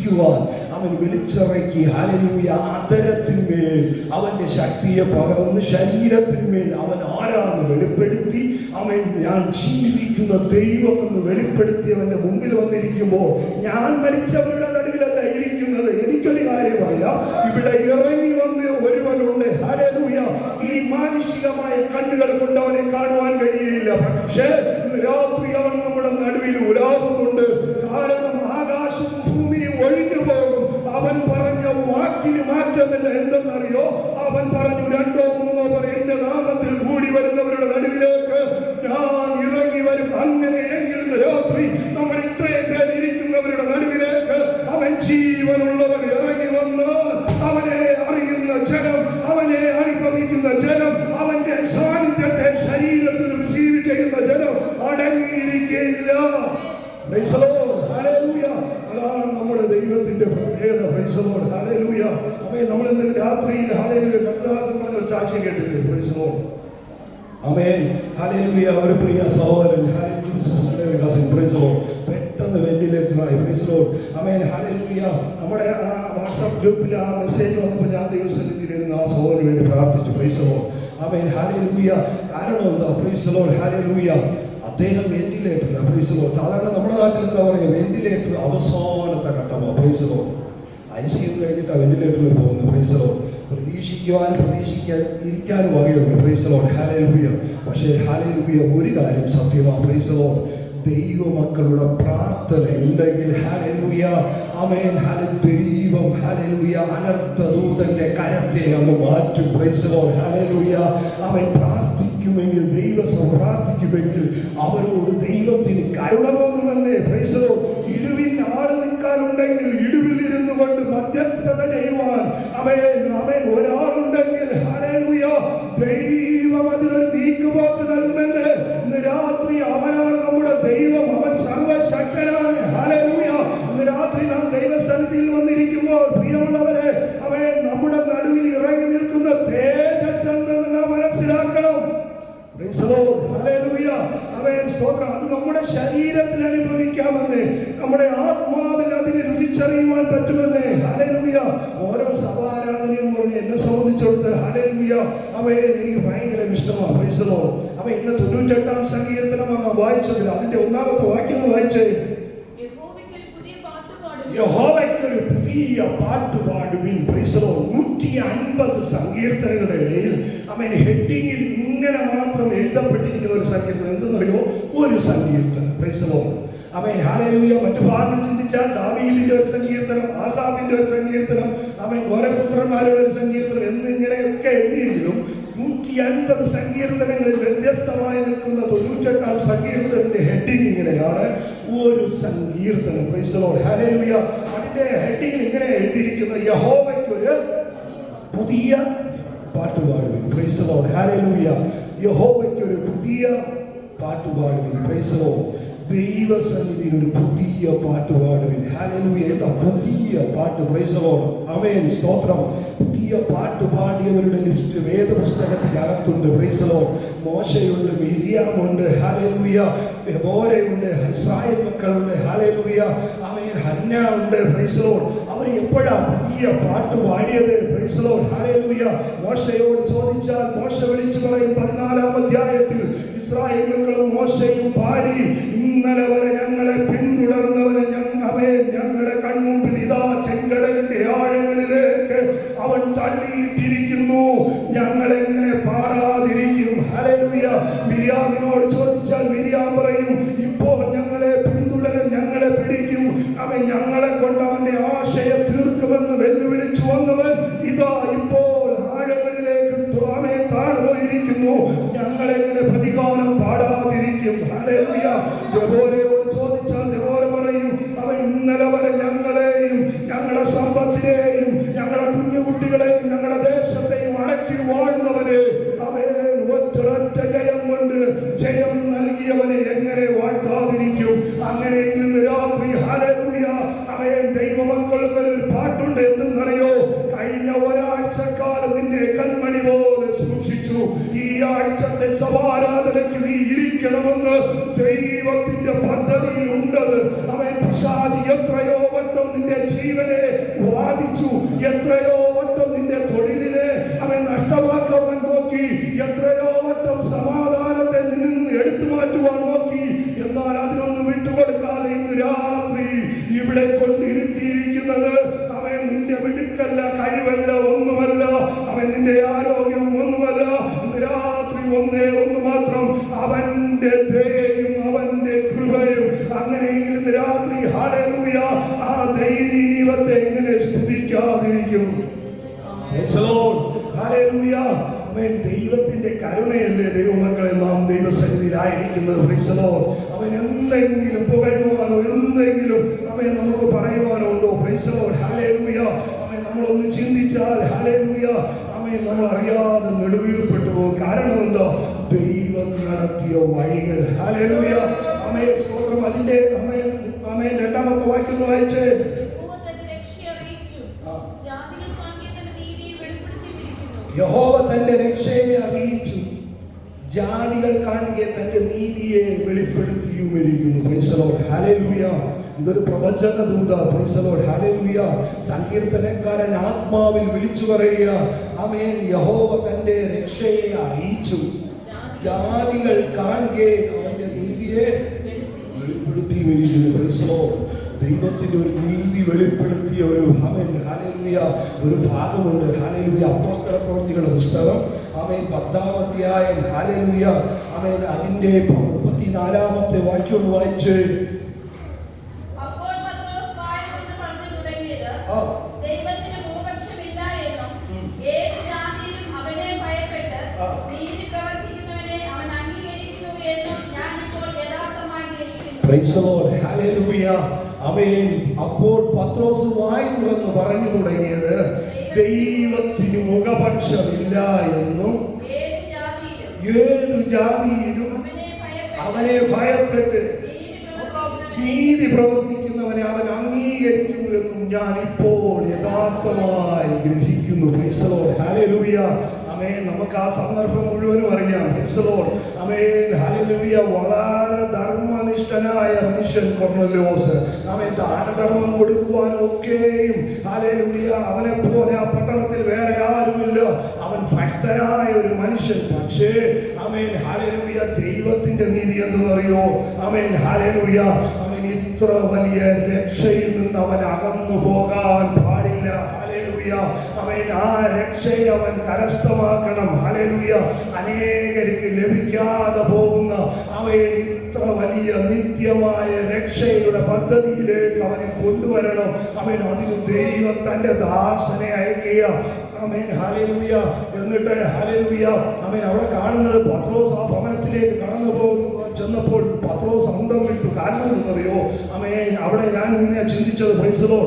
ജീവിക്കുവാൻ അവൻ വിളിച്ചിറക്കി. ഹലലൂയ അതരത്തിന്മേൽ അവന്റെ ശക്തിയെ പകർന്ന് ശരീരത്തിന്മേൽ അവൻ ആരാണെന്ന് വെളിപ്പെടുത്തി. അവൻ ഞാൻ ജീവിക്കുന്ന ദൈവം എന്ന് വെളിപ്പെടുത്തി അവന്റെ മുമ്പിൽ വന്നിരിക്കുമ്പോൾ ഞാൻ മരിച്ചവരുടെ നടുവിലല്ല ഇരിക്കുന്നത്. എനിക്കൊരു കാര്യം ഇവിടെ ഇറങ്ങി വന്ന് ഒരുവനുണ്ട്. ഹരലൂയ ഈ മാനുഷികമായ കണ്ണുകൾ കൊണ്ട് അവനെ കാണുവാൻ കഴിയില്ല. പക്ഷേ ഹല്ലേലൂയ കാരണം എന്താ പ്രൈസ് ലോർഡ് ഹല്ലേലൂയ അദ്ദേഹം വെന്റിലേറ്റർ പ്രൈസ് ലോർഡ് സാധാരണ നമ്മുടെ നാട്ടിൽ എന്താ പറയുക വെന്റിലേറ്റർ അവസാനത്തെ ഘട്ടമാണ്. Praise Lord I C U കഴിഞ്ഞിട്ട് വെന്റിലേറ്ററിൽ പോകുന്നു പ്രൈസ് ലോർഡ് പ്രതീക്ഷിക്കുവാനും പ്രതീക്ഷിക്കാൻ ഇരിക്കാനും വകയുണ്ട്. പ്രൈസലോട് ഹാലലുയ പക്ഷേ ഹാലലുയ ഒരു കാര്യം സത്യമാണ് പ്രൈസലോട് ദൈവമക്കളുടെ പ്രാർത്ഥന ഉണ്ടെങ്കിൽ ഹാലലുയ അമേൻ ദൈവം ഹാലലുയ അനർത്ഥ ദൂതന്റെ കരത്തെ അങ്ങ് മാറ്റും. പ്രൈസലോട് ഹാലലുയ അവൻ പ്രാർത്ഥിക്കുമെങ്കിൽ ദൈവസം പ്രാർത്ഥിക്കുമെങ്കിൽ അവരോട് ദൈവത്തിന് കരുണ തോന്നുമെന്നേ. പ്രൈസലോ ഇടുവിൻ ആൾ നിൽക്കാനുണ്ടെങ്കിൽ ഇടുവിൽ ഇരുന്നു കൊണ്ട് മധ്യസ്ഥത ചെയ്യുവാൻ അവൻ അവൻ ഒരാളുണ്ടെങ്കിൽ യഹോവയ്ക്കൊരു പുതിയ പാട്ട് പാടുവിൻ. പ്രൈസലോ നൂറ്റി അൻപത് സങ്കീർത്തനങ്ങളുടെ ഇടയിൽ അവൻ ഹെഡിങ്ങിൽ ഇങ്ങനെ മാത്രം എഴുതപ്പെട്ടിരിക്കുന്ന ഒരു സങ്കീർത്തനം എന്തെന്നറിയോ? ഒരു സങ്കീർത്തനം. പ്രൈസലോ അവൻ ഹാലലൂയ മറ്റു ഭാഗങ്ങൾ ചിന്തിച്ചാൽ ദാവീദിന്റെ ഒരു സങ്കീർത്തനം ആസാഫിന്റെ ഒരു സങ്കീർത്തനം അവൻ ഗോരപുത്രന്മാരുടെ ഒരു സങ്കീർത്തനം എന്നിങ്ങനെയൊക്കെ എഴുതിയെങ്കിലും നൂറ്റി അൻപത് സങ്കീർത്തനങ്ങളിൽ വ്യത്യസ്തമായി നിൽക്കുന്ന തൊണ്ണൂറ്റെട്ടാം സങ്കീർത്തനത്തിന്റെ ഹെഡിങ് ഇങ്ങനെയാണ് ഒരു സങ്കീർത്തനം. അതിന്റെ ഹെഡിങ് ഇങ്ങനെ എഴുതിയിരിക്കുന്ന യഹോവയ്ക്കൊരു പുതിയ പാട്ട് പാടുവിൻ. Hallelujah. യഹോവയ്ക്കൊരു പുതിയ പാട്ട് പാടുവിൻ. ദൈവസന്നിധിയിൽ ഒരു പുതിയ പാട്ട് പാടുവിൻ. ഹാലലൂയ എന്താ? പുതിയ പാട്ട്. The ആമേൻ സ്തോത്രം. പുതിയ പാട്ട് പാടിയവരുടെ ലിസ്റ്റ് വേദപുസ്തകത്തിനകത്തുണ്ട്. Lord. മോശയുണ്ട് മിരിയാമുണ്ട്. ഹാലലൂയ ബോരയുണ്ട് ഇസ്രായേൽ മക്കളുണ്ട്. ഹാലലൂയ അമേൻ ഹന്ന ഉണ്ട് Lord. അവർ എപ്പോഴാ പുതിയ പാട്ട് പാടിയത്? The ഹാലലൂയ മോശയോട് ചോദിച്ചാൽ മോശ വിളിച്ചു പറയും പതിനാലാം അധ്യായത്തിൽ. ഇസ്രായേൽ മക്കളും മോശയും പാടി ഇന്നലെ വരെ ഞങ്ങളെ പിന്തുടർന്നവന് ദൈവത്തിന്റെ പദ്ധതിയിൽ ഉണ്ടത് അവൻ പിശാചി എത്രയോ വട്ടം നിന്റെ ജീവനെ വാദിച്ചു എത്രയോ വട്ടം നിന്റെ തൊഴിലിനെ അവൻ നഷ്ടമാക്കാൻ നോക്കി എത്രയോ വട്ടം സമാധാനത്തെ രാത്രി ഹല്ലേലൂയ ആ ദൈവത്തെ എങ്ങനെ സ്തുതിക്കാതിരിക്കും. അവൻ ദൈവത്തിന്റെ കരുണയല്ലേ ദൈവമക്കളെ നാം ദൈവസന്നിധിയിലായിരിക്കുന്നത് Lord. അവൻ എന്തെങ്കിലും പുകഴുവാനോ എന്തെങ്കിലും അവൻ നമുക്ക് പറയുവാനോ ഉണ്ടോ Lord. Hallelujah. അവൻ നമ്മളൊന്ന് ചിന്തിച്ചാൽ Hallelujah. അവൻ നമ്മൾ അറിയാതെ നെടുവീർപ്പെട്ടു പോകും കാരണം എന്താ ദൈവം നടത്തിയ വഴികൾ Hallelujah. അമ്മയെ സ്തോത്രം അതിന്റെ അമേ അമേ രണ്ടാമത്തെ വാക്യം വായിച്ചേ. യഹോവ തന്റെ രക്ഷയെ അറിയിച്ചു. ജാതികൾ കാണുക തന്റെ നീതിയെ വെളിപ്പെടുത്തിയുമിരിക്കുന്നു. Lord. Hallelujah. ഇതൊരു പ്രവചന ദൂത. The Lord. സങ്കീർത്തനക്കാരൻ ആത്മാവിൽ വിളിച്ചു പറയുക. ആമേൻ. യഹോവ തന്റെ രക്ഷയെ അറിയിച്ചു. ജാതികൾ കാണുക അവന്റെ നീതിയെ Praise the ദൈവത്തിന്റെ ഒരു നീതി വെളിപ്പെടുത്തിയ ഒരു അവൻ ഹാലലുയ ഒരു ഭാഗമുണ്ട്. ഹാലലുയ അപ്പോസ്തല പ്രവൃത്തികളുടെ പുസ്തകം. അമേൻ പത്താമധ്യായം ഹാലലുയ അമേൻ അതിന്റെ മുപ്പത്തിനാലാമത്തെ വാക്യം വായിച്ച് അപ്പോൾ പത്രോസ് വായ കൊണ്ട് പറഞ്ഞു തുടങ്ങിയത് ആ. ദൈവത്തിന് ഭൂപക്ഷമില്ല എന്നും ഏത് ജാതിയിലും അവനെ ഭയപ്പെട്ട് ആ. നീതി പ്രവർത്തിക്കുന്നവനെ അവൻ അംഗീകരിക്കുന്നു എന്നും ഞാനിപ്പോൾ യഥാർത്ഥമായി അവൻ അപ്പോൾ പത്രോസ് വായി തുറന്ന് പറഞ്ഞു തുടങ്ങിയത് ദൈവത്തിന് മുഖപക്ഷമില്ല എന്നും ഏത് ജാതിയിലും അവനെ ഭയപ്പെട്ട് നീതി പ്രവർത്തിക്കുന്നവനെ അവൻ അംഗീകരിക്കുന്നു എന്നും ഞാൻ ഇപ്പോൾ യഥാർത്ഥമായി ഗ്രഹിക്കുന്നു. ആമേൻ. നമുക്ക് ആ സന്ദർഭം മുഴുവനും അറിയാം. അമേ. ആമേൻ. വളരെ ധർമ്മനിഷ്ഠനായ മനുഷ്യൻ കൊർണലോസ് അവൻ ദാനധർമ്മം കൊടുക്കുവാനൊക്കെയും Hallelujah. അവനെ പോലെ ആ പട്ടണത്തിൽ വേറെ ആരുമില്ല. അവൻ ഭക്തനായ ഒരു മനുഷ്യൻ. പക്ഷേ അമേൻ ഹാലലൂയ ദൈവത്തിന്റെ നീതി എന്തെന്നറിയോ? അമേൻ ഹാലലൂയ അവൻ ഇത്ര വലിയ രക്ഷയിൽ നിന്ന് അവൻ അകന്നു പോകാൻ പാടില്ല. ഹാലലൂയ അവൻ ആ രക്ഷയെ അവൻ കരസ്ഥമാക്കണം. ഹാലലൂയ അനേകർക്ക് ലഭിക്കാതെ പോകുന്ന അവൻ ഇത്ര വലിയ നിത്യമായ രക്ഷയുടെ പദ്ധതിയിലേക്ക് അവനെ കൊണ്ടുവരണം. അവൻ അതിന് ദൈവം തന്റെ ദാസനെ അയക്കുക ആമേൻ. ഹല്ലേലൂയ. എന്നിട്ട് ഹല്ലേലൂയ ആമേൻ അവിടെ കാണുന്നത് പത്രോസ് ആ ഭവനത്തിലേക്ക് കടന്നു പോകും ചെന്നപ്പോൾ പത്രോസ് അന്തം വിട്ടു. കാരണം എന്നറിയോ ആമേൻ. അവിടെ ഞാൻ ഇങ്ങനെ ചിന്തിച്ചത് പ്രൈസലോ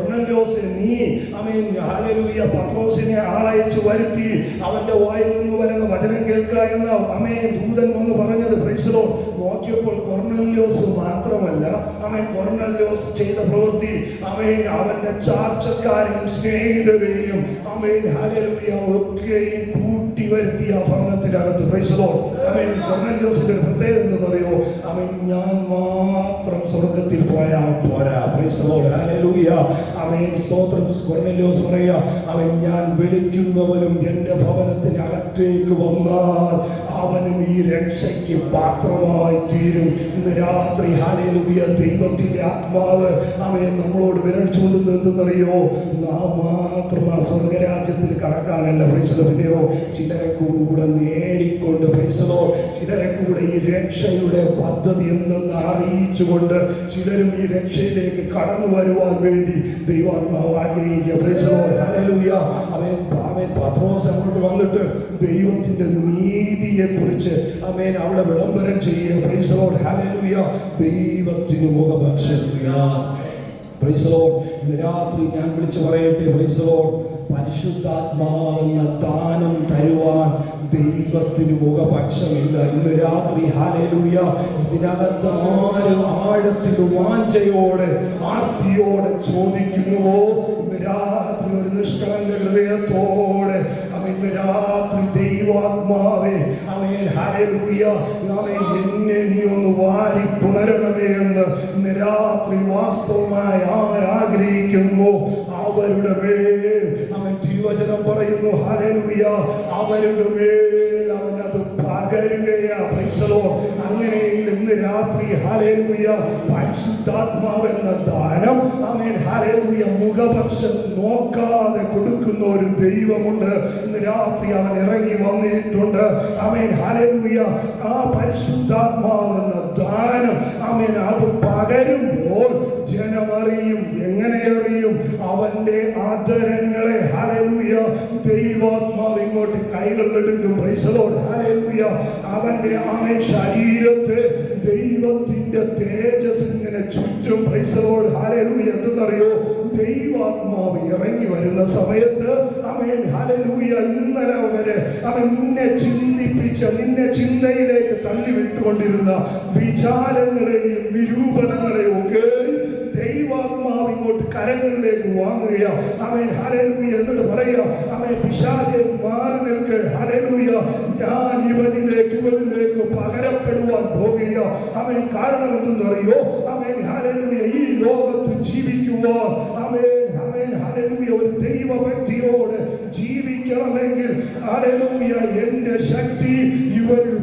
കൊർണല്യോസ് നീ. ആമേൻ. ഹാലലൂയ പത്രോസിനെ ആളയച്ചു വരുത്തി. അവന്റെ വായിൽ നിന്ന് വരുന്ന വചനം കേൾക്കുക എന്ന് അമേ ദൂതൻ വന്ന് പറഞ്ഞത് പ്രൈസലോ നോക്കിയപ്പോൾ കൊർണല്യോസ് മാത്രമല്ല അവൻ കൊർണല്യോസ് ചെയ്ത പ്രവൃത്തി അവൻ അവന്റെ ചാർച്ചക്കാരെയും സ്നേഹിതരെയും അവൻ ഹല്ലേലൂയ ഒക്കെയും കൂട്ടി വരുത്തി ആ ഭരണത്തിനകത്ത് പ്രൈസലോ അവൻ കൊർണല്യോസിന്റെ പ്രത്യേകത എന്ന് പറയോ അവൻ ഞാൻ മാത്രം സ്വർഗത്തിൽ പോയാൽ പോരാ. പ്രൈസലോ ഹല്ലേലൂയ അവൻ സ്തോത്രം കൊർണല്യോസ് പറയുക അവൻ ഞാൻ വിളിക്കുന്നവനും എന്റെ ഭവനത്തിനകത്തേക്ക് വന്നാൽ അവനും ഈ രക്ഷയ്ക്ക് പാത്രമായി തീരും. ഇന്ന് രാത്രി ഹാലയിലുയ ദൈവത്തിന്റെ ആത്മാവ് അവയെ നമ്മളോട് വിരൽ ചൂണ്ടുന്നത് എന്തെന്നറിയോ? നാം മാത്രം ആ സ്വർഗരാജ്യത്തിൽ കടക്കാനല്ല പ്രൈസലോ ചിലരെ കൂടെ നേടിക്കൊണ്ട് പ്രൈസലോ ചിലരെ കൂടെ ഈ രക്ഷയുടെ പദ്ധതി എന്തെന്ന് അറിയിച്ചുകൊണ്ട് ചിലരും ഈ രക്ഷയിലേക്ക് കടന്നു വരുവാൻ വേണ്ടി ദൈവാത്മാവ് ആഗ്രഹിക്കുക. പ്രൈസലോ ഹാലയിലുയ അവൻ അവൻ പത്രോസ് അങ്ങോട്ട് വന്നിട്ട് ദൈവത്തിന്റെ നീതിയെ കുറിച്ച് അമേൻ അവിടെ വിളംബരം ചെയ്യുക. പ്രൈസ് ലോർഡ് ഹല്ലേലൂയ ദൈവത്തിന് മുഖപക്ഷമില്ല. പ്രൈസ് ലോർഡ് ഇന്ന് രാത്രി ഞാൻ വിളിച്ചു പറയട്ടെ. പ്രൈസ് ലോർഡ് പരിശുദ്ധാത്മാവെന്ന ദാനം തരുവാൻ ദൈവത്തിന് മുഖപക്ഷമില്ല. ഇന്ന് രാത്രി ഹാലലൂയ ഇതിനകത്ത് ആരും ആഴത്തിൽ വാഞ്ചയോടെ ആർത്തിയോടെ ചോദിക്കുന്നുവോ? ഇന്ന് രാത്രി ഒരു നിഷ്കളങ്ക ഹൃദയത്തോടെ അവ ഇന്ന് രാത്രി ദൈവാത്മാവേ ഹരലൂയ അവൻ എന്നെ നീ ഒന്ന് പുണരണമേ എന്ന് നിരാത്രി വാസ്തവമായി ആരാഗ്രഹിക്കുന്നു അവരുടെ മേൽ. അവൻ തിരുവചനം പറയുന്നു ഹല്ലേലൂയ. അവരുടെ മേൽ അവൻ പകരുകയാ പ്രൈസലോ അങ്ങനെയെങ്കിൽ ഇന്ന് രാത്രി ഹല്ലേലൂയ പരിശുദ്ധാത്മാവെന്ന ദാനം അവൻ ഹല്ലേലൂയ മുഖപക്ഷം നോക്കാതെ കൊടുക്കുന്ന ഒരു ദൈവമുണ്ട്. ഇന്ന് രാത്രി അവൻ ഇറങ്ങി വന്നിട്ടുണ്ട്. അവൻ ഹല്ലേലൂയ ആ പരിശുദ്ധാത്മാവ് എന്ന ദാനം അവൻ അത് പകരുമ്പോൾ ജനമറിയും. എങ്ങനെ അറിയും? അവന്റെ ആദരങ്ങളെ. ദൈവാത്മാവ് ഇങ്ങോട്ട് കൈകളിലെടുക്കും അവന്റെ ആമേ ശരീരത്തെ ദൈവത്തിന്റെ തേജസ് ഇങ്ങനെ ചുറ്റും പ്രൈസലോട് ഹാലലൂയ എന്തെന്നറിയോ? ദൈവാത്മാവ് ഇറങ്ങി വരുന്ന സമയത്ത് അവൻ ഹാലലൂയ ഇന്നലെ വരെ അവൻ നിന്നെ ചിന്തിപ്പിച്ച നിന്നെ ചിന്തയിലേക്ക് തള്ളിവിട്ടുകൊണ്ടിരുന്ന വിചാരങ്ങളെയും നിരൂപണങ്ങളെയും ഒക്കെ കരങ്ങളിലേക്ക് വാങ്ങുക അവൻ ഹരലൂയ എന്നിട്ട് പറയുക അവൻ പിശാചെ മാറി നിൽക്ക് ഹരലൂയ ഞാൻ ഇവനിലേക്ക് ഇവനിലേക്ക് പകരപ്പെടുവാൻ പോകുക അവൻ കാരണം എന്തെന്നറിയോ? അവൻ ഹരലൂയ ഈ ലോകത്ത് ജീവിക്കുവാൻ. അവൻ അവൻ ഹരലൂയ ഒരു ദൈവ വ്യക്തിയോട് ജീവിക്കണമെങ്കിൽ ഹരലൂയ എന്റെ ശക്തി ഇവരിൽ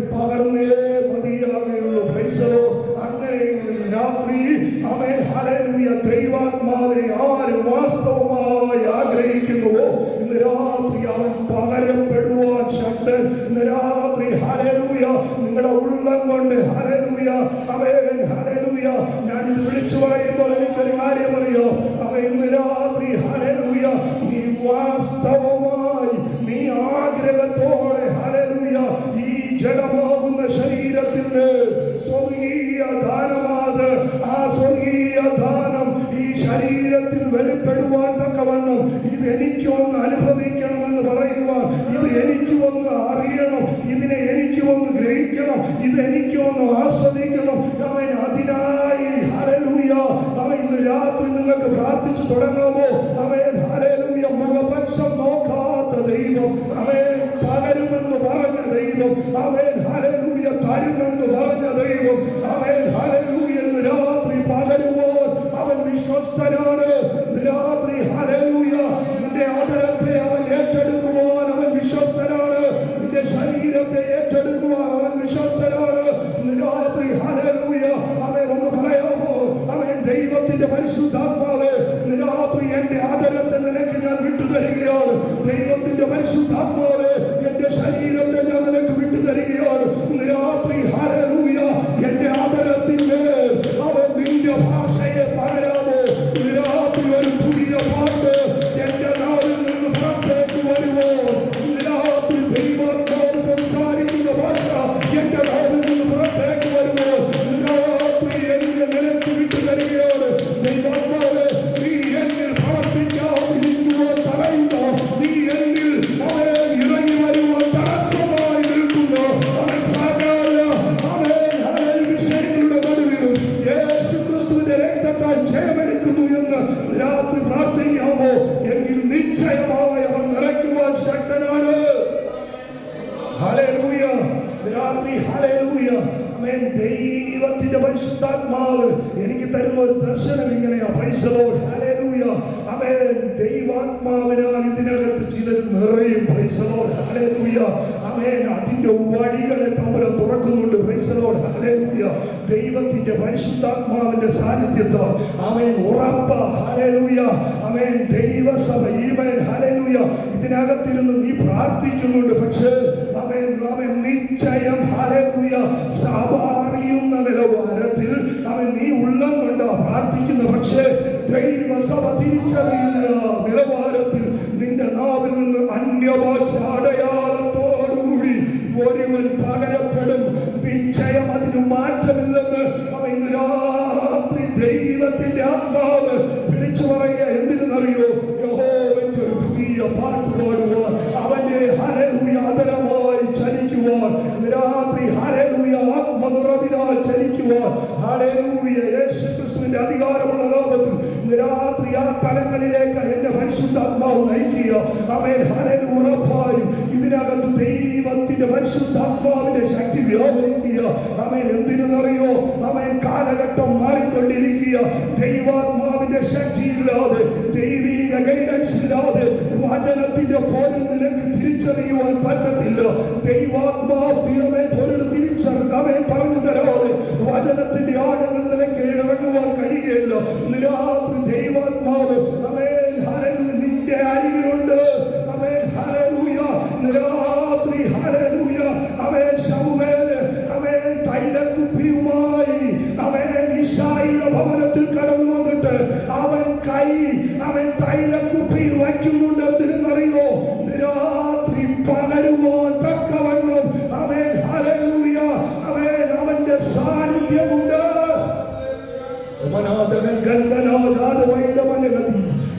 എനിക്ക് തരുന്ന ഒരു ദർശനം ഇങ്ങനെയാ. ദൈവാത്മാവിനാണ് ഹല്ലേലൂയ ആമേൻ ദൈവാത്മാവിനാൽ ഇതിനകത്ത് ചിലർ നിറയും. പൈസലോ ലോർഡ് ഹല്ലേലൂയ അതിന്റെ വഴികളെ തമ്മിൽ തുറക്കുന്നുണ്ട്. പൈസലോ ലോർഡ് ദൈവത്തിന്റെ പരിശുദ്ധാത്മാവിന്റെ സാന്നിധ്യത്തിൽ ആമേൻ ഉറപ്പ. ഹല്ലേലൂയ ആമേൻ ദൈവസഭ. ഈവൻ ഹല്ലേലൂയ ഇതിനകത്തിരുന്ന് നീ പ്രാർത്ഥിക്കുന്നുണ്ട്. പക്ഷേ അവൻ അവൻ നിശ്ചയം. ഹല്ലേലൂയ സഭ ദൈവസഭ തിരിച്ചറിയുന്ന നിലവാരത്തിൽ നിന്റെ നാവിൽ നിന്ന് അന്യഭാഷ അടയാളത്തോടുകൂടി ഒരുവൻ പകരപ്പെടും. നിശ്ചയം അതിന് മാറ്റമില്ലെന്ന് കൊണ്ടിരിക്കുക. ദൈവാത്മ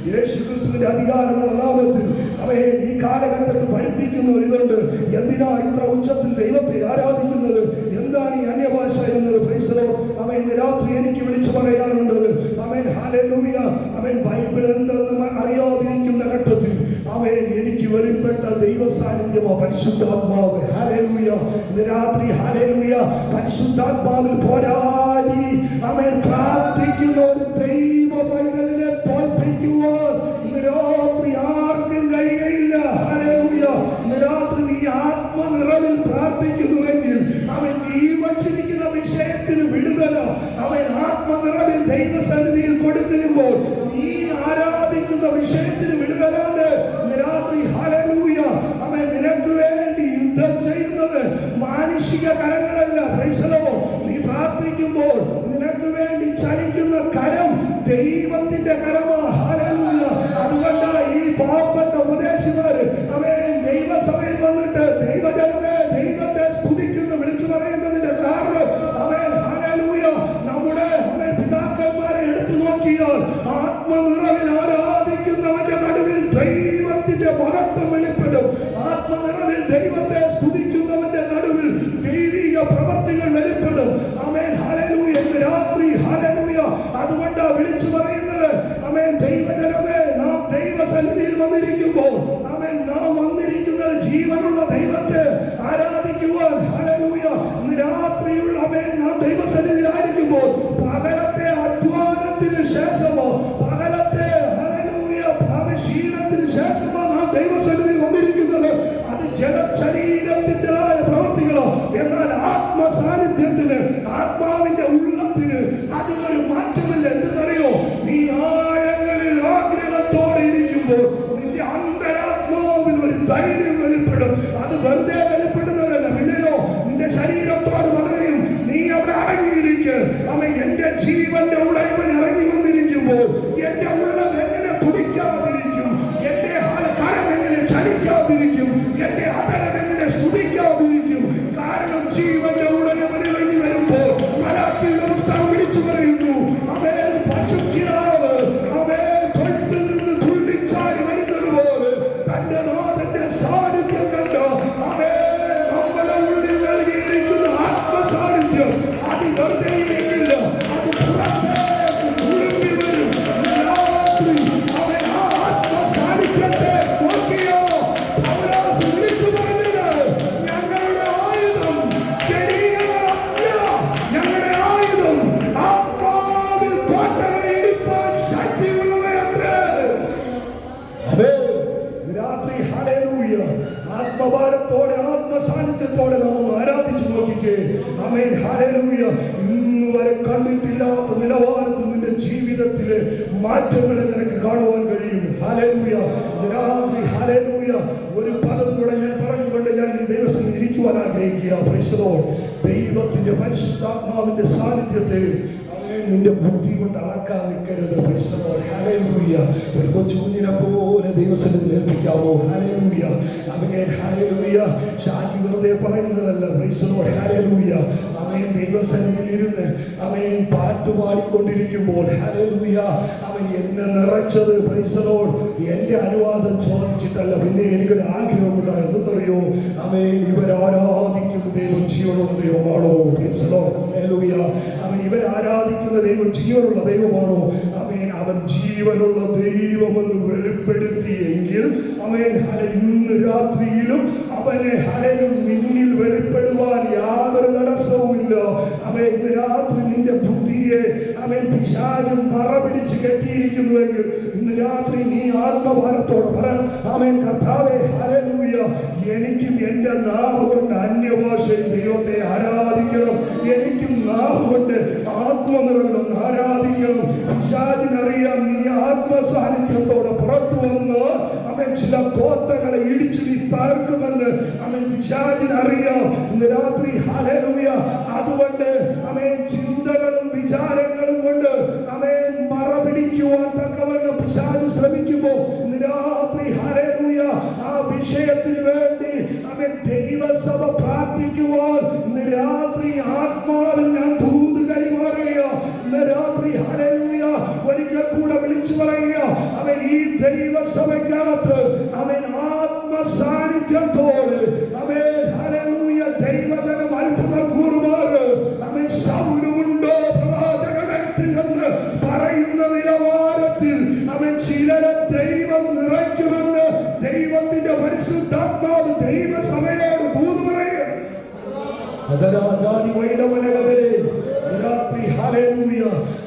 യേശുക്രിസ്തുവിന്റെ അധികാരമുള്ള നാമത്തിൽ അവയെ ഈ കാലഘട്ടത്തിൽ പഠിപ്പിക്കുന്ന ഒരിതുണ്ട് എന്തിനാ ഇത്ര ഉച്ചത്തിൽ ദൈവത്തെ ആരാധിക്കുന്നത്? എന്താണ് ഈ അന്യഭാഷ എന്നത്? പരിസരം അവൻ രാത്രി എനിക്ക് വിളിച്ചു പറയാനുണ്ടത് അവൻ ഹാലൂയ അവൻ ബൈബിൾ എന്തെന്ന് അറിയാതിരിക്കുന്ന ഘട്ടത്തിൽ അവൻ എനിക്ക് വെളിപ്പെട്ട ദൈവ സാന്നിധ്യമോ പരിശുദ്ധാത്മാവ് ഹാലൂയ ഇന്ന് രാത്രി ഹാലൂയ പരിശുദ്ധാത്മാവിൽ പോരാടി അവൻ ദൈവത്തിന്റെ മഹത്വം വെളിപ്പെടും. ആത്മനിറവിൽ ദൈവത്തെ സ്തുതി പ്രശ്നോ ദൈവത്തിന്റെ പരിശുദ്ധാത്മാവിന്റെ സാന്നിധ്യത്തെ നിന്റെ ബുദ്ധി കൊണ്ട് അളക്കാൻ നിൽക്കരുത് പ്രശ്നമോ ഹരയൂയ ഒരു കൊച്ചുകുഞ്ഞിനെ പോലെ ദൈവസന്നിധി ഏൽപ്പിക്കാമോ? ഹരയൂയ അവനെ ഹരയൂയ ഷാജി വെറുതെ പറയുന്നതല്ല. പ്രശ്നമോ ഹരയൂയ അവൻ ദൈവസന്നിധിയിലിരുന്ന് അവൻ പാട്ടുപാടിക്കൊണ്ടിരിക്കുമ്പോൾ ഹരലുയ അവൻ എന്നെ നിറച്ചത് പൈസലോട് എന്റെ അനുവാദം ചോദിച്ചിട്ടല്ല പിന്നെ എനിക്കൊരു ആഗ്രഹമുണ്ടായി. എന്തെന്നറിയോ അവയെ ഇവരാരാധിക്കുന്ന ദൈവം ജീവനുള്ള ദൈവമാണോ? പൈസലോ ഹരലുയ അവൻ ഇവരാരാധിക്കുന്ന ദൈവം ജീവനുള്ള ദൈവമാണോ? അവൻ ജീവനുള്ള ദൈവമെന്ന് വെളിപ്പെടുത്തിയെങ്കിൽ അവൻ ഹല ഇന്ന് രാത്രിയിലും അവനെ ഹരനും നിന്നിൽ വെളിപ്പെടുവാൻ യാതൊരു തടസ്സവുമില്ല. അവൻ ഇന്ന് രാത്രി നിന്റെ ബുദ്ധിയെ അവൻ പിശാചും പറ പിടിച്ച് കെട്ടിയിരിക്കുന്നുവെങ്കിൽ ഇന്ന് രാത്രി നീ ആത്മഭാരത്തോടെ പറ അവൻ കർത്താവെ ഹലലൂയ എനിക്കും എന്റെ നാവ് കൊണ്ട് അന്യഭാഷയിൽ ദൈവത്തെ ആരാധിക്കണം. എനിക്കും നാവ് കൊണ്ട് ആത്മനിറങ്ങണം ആരാധിക്കണം പിശാചിനറിയാം നീ ആത്മസാന്നിധ്യത്തോടെ പുറത്തു വന്ന് അവൻ ചില കോട്ടകളെ ഇടിച്ചു നീ തകർക്കുമെന്ന് അവൻ പിശാചിനറിയാം. ഇന്ന് രാത്രി ഹല്ലേലൂയ. അതുകൊണ്ട് അവൻ ചിന്തകളും അതരാജാതി വൈഡവനകതരെ രാത്രി ഹല്ലേലൂയ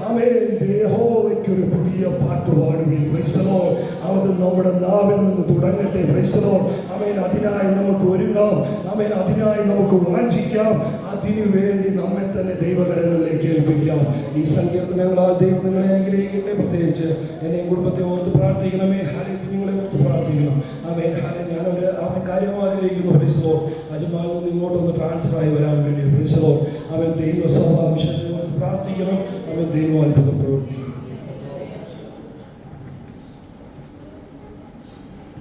ആമേൻ. ദേഹോവയ്ക്ക് ഒരു പുതിയ പാട്ട് പാടുവിൻ. പ്രൈസലോ അത് നമ്മുടെ നാവിൽ നിന്ന് തുടങ്ങട്ടെ. പ്രൈസലോ ആമേൻ. അതിനായി നമുക്ക് ഒരുങ്ങാം. ആമേൻ. അതിനായി നമുക്ക് വാഞ്ചിക്കാം. അതിനു വേണ്ടി നമ്മെ തന്നെ ദൈവകരങ്ങളിലേക്ക് ഏൽപ്പിക്കാം. ഈ സങ്കീർത്തനങ്ങളാൽ ദൈവം നിങ്ങളെ അനുഗ്രഹിക്കട്ടെ. പ്രത്യേകിച്ച് എന്നെ കുടുംബത്തെ ഓർത്ത് പ്രാർത്ഥിക്കണമേ. ഹരി കുഞ്ഞുങ്ങളെ ഓർത്ത് പ്രാർത്ഥിക്കണം. ആമേൻ. ഹരി ഞാനൊരു ആമൻ കാര്യം ആഗ്രഹിക്കുന്നു. പ്രൈസലോ അജമാലിൽ നിന്ന് ഇങ്ങോട്ടൊന്ന് ട്രാൻസ്ഫർ ആയി വരാൻ വേണ്ടി. പ്രിസോ അവൻ ദൈവ ഓർത്ത് പ്രാർത്ഥിക്കണം. അവൻ ദൈവം അത്ഭുതം